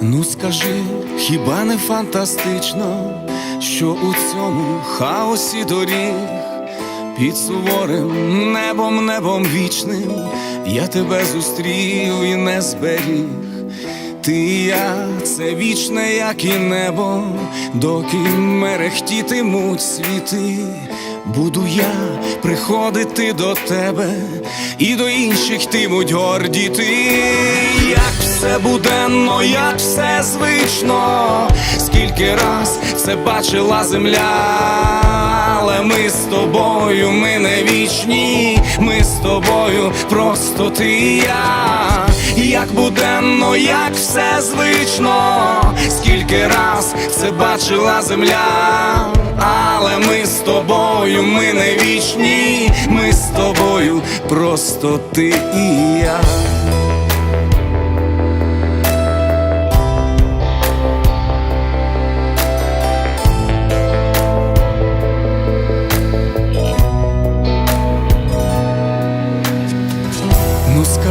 Ну скажи, хіба не фантастично, що у цьому хаосі доріг під суворим небом, небом вічним я тебе зустрів і не зберіг. Ти і я, це вічне, як і небо, доки мерехтітимуть світи. Буду я приходити до тебе, і до інших йтимуть гордіти. Як все буденно, як все звично, скільки раз це бачила земля, але ми з тобою, ми не вічні, ми з тобою, просто ти і я, як буденно, як все звично, скільки раз це бачила земля, але ми з тобою, ми не вічні, ми з тобою, просто ти і я.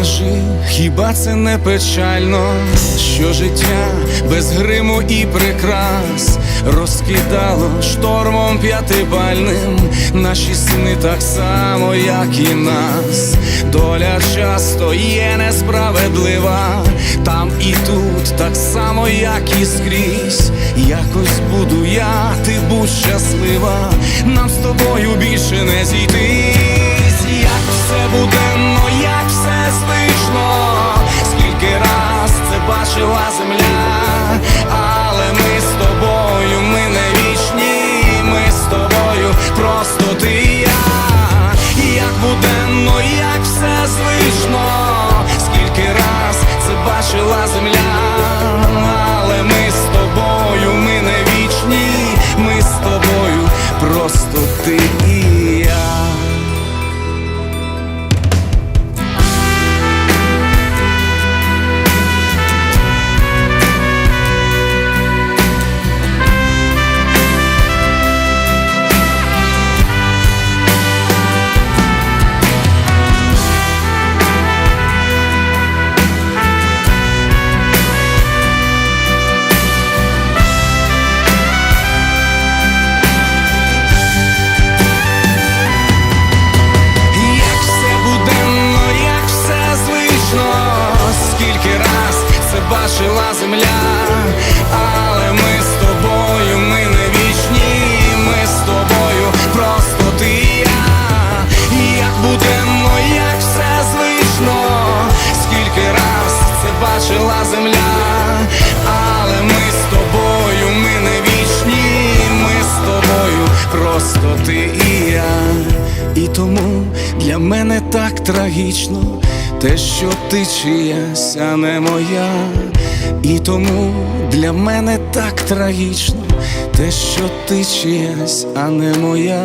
Скажи, хіба це не печально, що життя без гриму і прикрас розкидало штормом п'ятибальним наші сни так само, як і нас. Доля часто є несправедлива, там і тут, так само, як і скрізь. Якось буду я, ти будь щаслива, нам з тобою більше не зійтись, як просто ти і я. І тому для мене так трагічно те, що ти чиясь, а не моя. І тому для мене так трагічно те, що ти чиясь, а не моя.